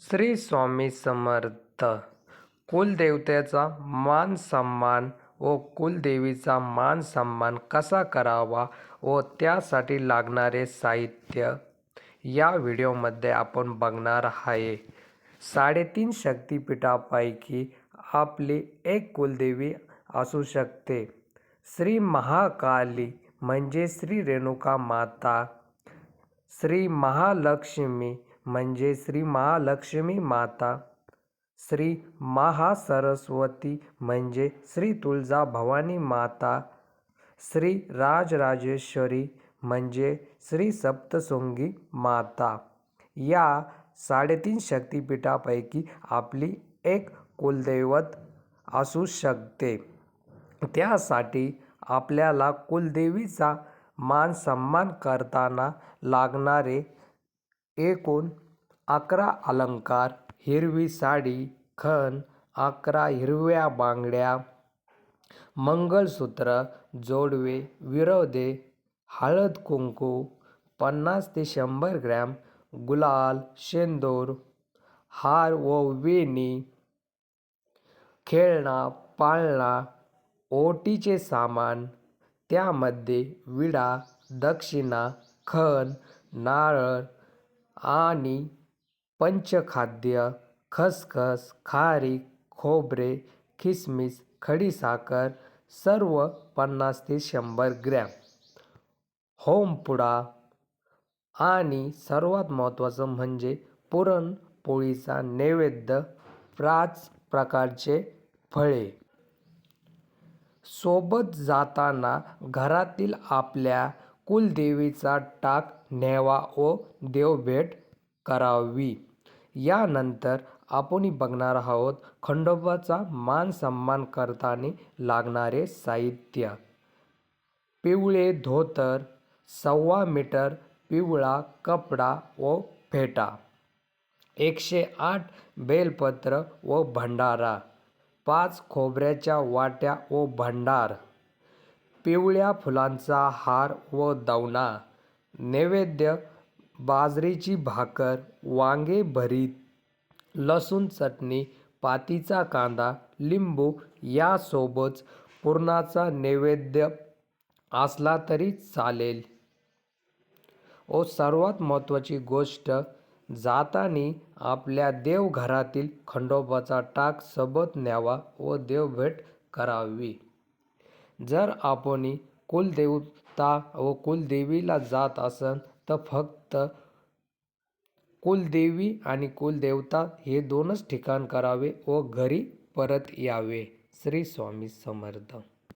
श्री स्वामी समर्थ. कुलदेवतेचा मान सन्मान व कुलदेवीचा मान सन्मान कसा करावा व त्यासाठी लागणारे साहित्य या व्हिडिओमध्ये आपण बघणार आहे. साडेतीन शक्तिपीठापैकी आपली एक कुलदेवी असू शकते. श्री महाकाली म्हणजे श्री रेणुका माता. श्री महालक्ष्मी म्हणजे श्री महालक्ष्मी माता. श्री महासरस्वती म्हणजे श्री तुळजा भवानी माता. श्री राजराजेश्वरी म्हणजे श्री सप्तशृंगी माता. या साडेतीन शक्तिपीठापैकी आपली एक कुलदैवत असू शकते. त्यासाठी आपल्याला कुलदेवीचा मान सन्मान करताना लागणारे एकूण अकरा अलंकार हिरवी साडी खण अकरा हिरव्या बांगड्या मंगळसूत्र जोडवे विरोदे हळद कुंकू पन्नास ते शंभर ग्रॅम गुलाल शेंदूर हार व वेणी खेळणा पाळणा ओटीचे सामान त्यामध्ये विडा दक्षिणा खण नारळ आणि पंचखाद्य खसखस खारीक खोबरे खिसमिस खडीसाखर सर्व पन्नास ते शंभर ग्रॅम. होमपुडा आणि सर्वात महत्त्वाचं म्हणजे पुरणपोळीचा नैवेद्य पाच प्रकारचे फळे. सोबत जाताना घरातील आपल्या कुलदेवीचा टाक न्यावा व देवभेट करावी. यानंतर आपण बघणार आहोत खंडोबाचा मान सन्मान करताना लागणारे साहित्य. पिवळे धोतर सव्वा मीटर पिवळा कपडा व फेटा एकशे आठ बेलपत्र व भंडारा पाच खोबऱ्याच्या वाट्या व भंडार पिवळ्या फुलांचा हार व दवना नैवेद्य बाजरीची भाकर वांगे भरीत लसूण चटणी पातीचा कांदा लिंबू यासोबत पुरणाचा नैवेद्य असला तरी चालेल. व सर्वात महत्त्वाची गोष्ट जातानी आपल्या देवघरातील खंडोबाचा टाक सोबत न्यावा व देवभेट करावी. जर आपण कुलदेवता व कुलदेवीला जात असन तर फक्त कुलदेवी आणि कुलदेवता हे दोनच ठिकाण करावे व घरी परत यावे. श्री स्वामी समर्थ.